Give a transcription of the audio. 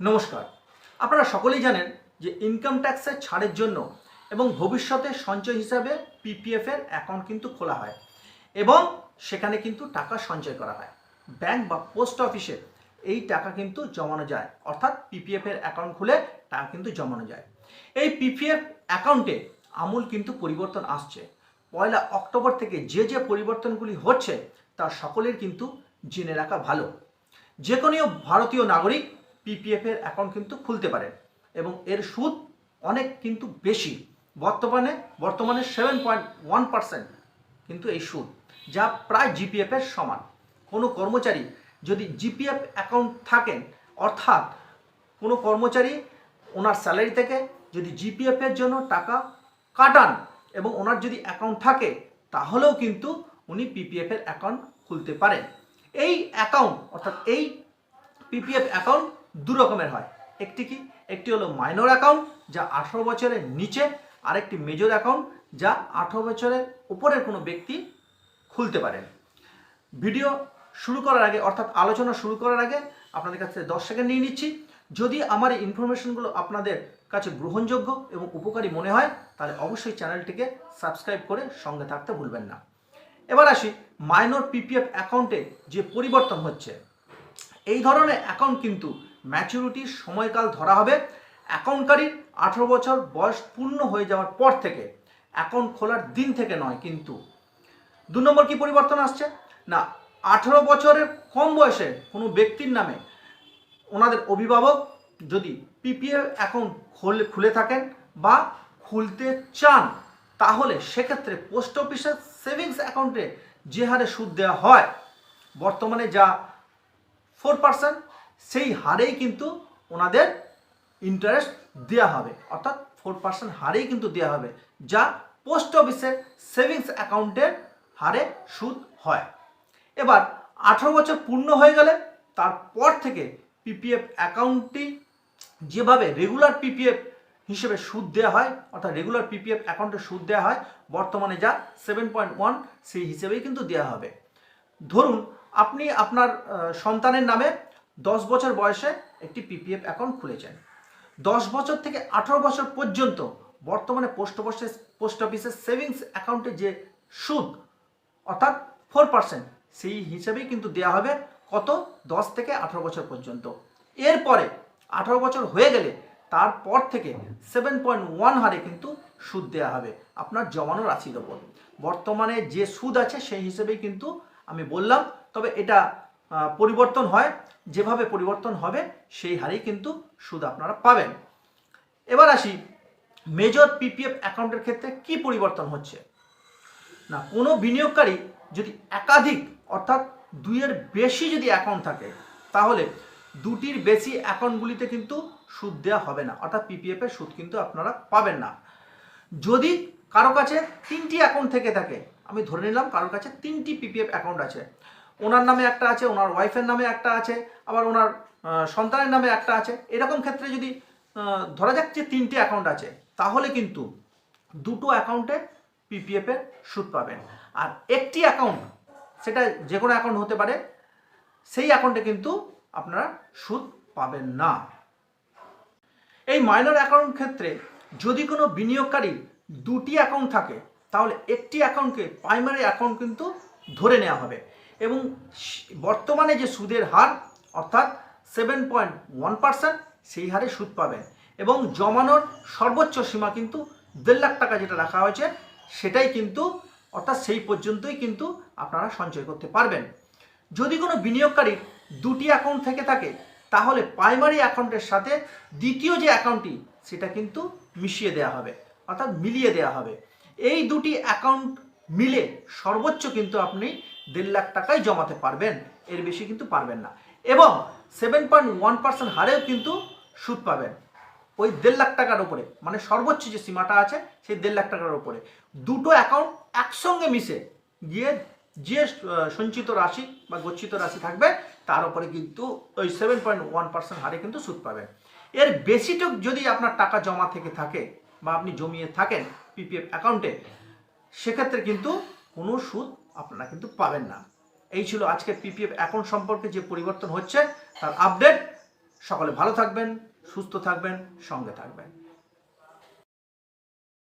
নমস্কার। আপনারা সকলেই জানেন যে ইনকাম ট্যাক্সের ছাড়ের জন্য এবং ভবিষ্যতে সঞ্চয় হিসাবে পিপিএফ এর অ্যাকাউন্ট কিন্তু খোলা হয় এবং সেখানে কিন্তু টাকা সঞ্চয় করা হয়। ব্যাংক বা পোস্ট অফিসে এই টাকা কিন্তু জমানো যায়। অর্থাৎ পিপিএফ এর অ্যাকাউন্ট খুলে টাকা কিন্তু জমানো যায়। এই পিপিএফ অ্যাকাউন্টে আমূল কিন্তু পরিবর্তন আসছে। পয়লা অক্টোবর থেকে যে যে পরিবর্তনগুলি হচ্ছে, তা সকলের কিন্তু জেনে রাখা ভালো। যে কোনো ভারতীয় নাগরিক পিপিএফ এর অ্যাকাউন্ট কিন্তু খুলতে পারেন এবং এর সুদ অনেক কিন্তু বেশি। বর্তমানে বর্তমানে সেভেন পয়েন্ট ওয়ান পার্সেন্ট কিন্তু এই সুদ, যা প্রায় জিপিএফ এর সমান। কোনো কর্মচারী যদি জিপিএফ অ্যাকাউন্ট থাকেন, অর্থাৎ কোনো কর্মচারী ওনার স্যালারি থেকে যদি জিপিএফ এর জন্য টাকা কাটান এবং ওনার যদি অ্যাকাউন্ট থাকে, তাহলেও কিন্তু উনি পিপিএফ এর অ্যাকাউন্ট খুলতে পারেন। এই অ্যাকাউন্ট অর্থাৎ এই পিপিএফ অ্যাকাউন্ট দু রকমের হয়। একটি কি? একটি হলো মাইনর অ্যাকাউন্ট যা আঠারো বছরের নিচে, আরেকটি মেজর অ্যাকাউন্ট যা আঠারো বছরের উপরের কোনো ব্যক্তি খুলতে পারেন। ভিডিও শুরু করার আগে, অর্থাৎ আলোচনা শুরু করার আগে, আপনাদের কাছে দশ সেকেন্ড নিয়ে নিচ্ছি। যদি আমার এই ইনফরমেশনগুলো আপনাদের কাছে গ্রহণযোগ্য এবং উপকারী মনে হয়, তাহলে অবশ্যই চ্যানেলটিকে সাবস্ক্রাইব করে সঙ্গে থাকতে ভুলবেন না। এবার আসি মাইনর পিপিএফ অ্যাকাউন্টে যে পরিবর্তন হচ্ছে। এই ধরনের অ্যাকাউন্ট কিন্তু ম্যাচুরিটির সময়কাল ধরা হবে। অ্যাকাউন্টকারীর আঠেরো বছর বয়স পূর্ণ হয়ে যাওয়ার পর থেকে অ্যাকাউন্ট খোলার দিন থেকে নয় কিন্তু। দু নম্বর কি পরিবর্তন আসছে? না, আঠেরো বছরের কম বয়সে কোনো ব্যক্তির নামে ওনাদের অভিভাবক যদি পিপিএফ অ্যাকাউন্ট খুলে খুলে থাকেন বা খুলতে চান, তাহলে সেক্ষেত্রে পোস্ট অফিসের সেভিংস অ্যাকাউন্টে যে হারে সুদ দেওয়া হয়, বর্তমানে যা ফোর পার্সেন্ট সেই হারেই কিন্তু ওনাদের ইন্টারেস্ট দেওয়া হবে। অর্থাৎ ফোর পার্সেন্ট হারেই কিন্তু দেওয়া হবে, যা পোস্ট অফিসের সেভিংস অ্যাকাউন্টের হারে সুদ হয়। এবার আঠারো বছর পূর্ণ হয়ে গেলে, তারপর থেকে পিপিএফ অ্যাকাউন্টটি যেভাবে রেগুলার পিপিএফ হিসেবে সুদ দেওয়া হয়, অর্থাৎ রেগুলার পিপিএফ অ্যাকাউন্টে সুদ দেওয়া হয়, বর্তমানে যা সেভেন পয়েন্ট ওয়ান সেই হিসেবেই কিন্তু দেওয়া হবে। ধরুন, আপনি আপনার সন্তানের নামে দশ বছর বয়সে একটি পিপিএফ অ্যাকাউন্ট খুলেছেন। দশ বছর থেকে আঠারো বছর পর্যন্ত বর্তমানে পোস্ট অফিসের পোস্ট অফিসের সেভিংস অ্যাকাউন্টে যে সুদ, অর্থাৎ ফোর পার্সেন্ট সেই হিসেবেই কিন্তু দেওয়া হবে কত? দশ থেকে আঠারো বছর পর্যন্ত। এরপরে আঠারো বছর হয়ে গেলে তারপর থেকে সেভেন পয়েন্ট ওয়ান হারে কিন্তু সুদ দেওয়া হবে আপনার জমানো রাশির ওপর। বর্তমানে যে সুদ আছে সেই হিসেবেই কিন্তু আমি বললাম, তবে এটা পরিবর্তন হয়, যেভাবে পরিবর্তন হবে, সেই হারেই কিন্তু সুদ আপনারা পাবেন। এবার আসি মেজর পিপিএফ অ্যাকাউন্টের ক্ষেত্রে কি পরিবর্তন হচ্ছে? না, কোনো বিনিয়োগকারী যদি একাধিক, অর্থাৎ দুইয়ের বেশি যদি অ্যাকাউন্ট থাকে, তাহলে দুটির বেশি অ্যাকাউন্টগুলিতে কিন্তু সুদ দেওয়া হবে না, অর্থাৎ পিপিএফ এর সুদ কিন্তু আপনারা পাবেন না। যদি কারও কাছে তিনটি অ্যাকাউন্ট থেকে থাকে, আমি ধরে নিলাম কারোর কাছে তিনটি পিপিএফ অ্যাকাউন্ট আছে ওনার নামে একটা আছে, ওনার ওয়াইফের নামে একটা আছে, আবার ওনার সন্তানের নামে একটা আছে। এরকম ক্ষেত্রে যদি ধরা যাক যে তিনটি অ্যাকাউন্ট আছে, তাহলে কিন্তু দুটো অ্যাকাউন্টে পিপিএফ এর সুদ পাবেন। আর একটি অ্যাকাউন্ট সেটা যে কোনো অ্যাকাউন্ট হতে পারে, সেই অ্যাকাউন্টে কিন্তু আপনারা সুদ পাবেন না। এই মাইনর অ্যাকাউন্ট ক্ষেত্রে যদি কোনো বিনিয়োগকারী দুটি অ্যাকাউন্ট থাকে, তাহলে একটি অ্যাকাউন্টকে প্রাইমারি অ্যাকাউন্ট কিন্তু ধরে নেওয়া হবে। এবং বর্তমানে যে সুদের হার, অর্থাৎ সেভেন পয়েন্ট ওয়ান পার্সেন্ট সেই হারে সুদ পাবেন। এবং জমানোর সর্বোচ্চ সীমা কিন্তু দেড় লাখ টাকা যেটা রাখা হয়েছে, সেটাই কিন্তু, অর্থাৎ সেই পর্যন্তই কিন্তু আপনারা সঞ্চয় করতে পারবেন। যদি কোনো বিনিয়োগকারীর দুটি অ্যাকাউন্ট থেকে থাকে, তাহলে প্রাইমারি অ্যাকাউন্টের সাথে দ্বিতীয় যে অ্যাকাউন্টটি সেটা কিন্তু মিশিয়ে দেওয়া হবে, অর্থাৎ মিলিয়ে দেওয়া হবে। এই দুটি অ্যাকাউন্ট মিলে সর্বোচ্চ কিন্তু আপনি দেড় লাখ টাকাই জমাতে পারবেন, এর বেশি কিন্তু পারবেন না। এবং সেভেন পয়েন্ট ওয়ান পার্সেন্ট হারেও কিন্তু সুদ পাবেন। ওই দেড় লাখ টাকার উপরে মানে সর্বোচ্চ যে সীমাটা আছে, সেই দেড় লাখ টাকার উপরে। দুটো অ্যাকাউন্ট একসঙ্গে মিশে গিয়ে যে সঞ্চিত রাশি বা গচ্ছিত রাশি থাকবে, তার উপরে কিন্তু ওই সেভেন পয়েন্ট ওয়ান পার্সেন্ট হারে কিন্তু সুদ পাবেন। এর বেশিটুক যদি আপনার টাকা জমা থেকে থাকে বা আপনি জমিয়ে থাকেন পিপিএফ অ্যাকাউন্টে সেক্ষেত্রে কিন্তু কোনো সুদ আপনারা কিন্তু পাবেন না। এই ছিল আজকের পিপিএফ অ্যাকাউন্ট সম্পর্কে যে পরিবর্তন হচ্ছে, তার আপডেট। সকলে ভালো থাকবেন, সুস্থ থাকবেন, সঙ্গে থাকবেন।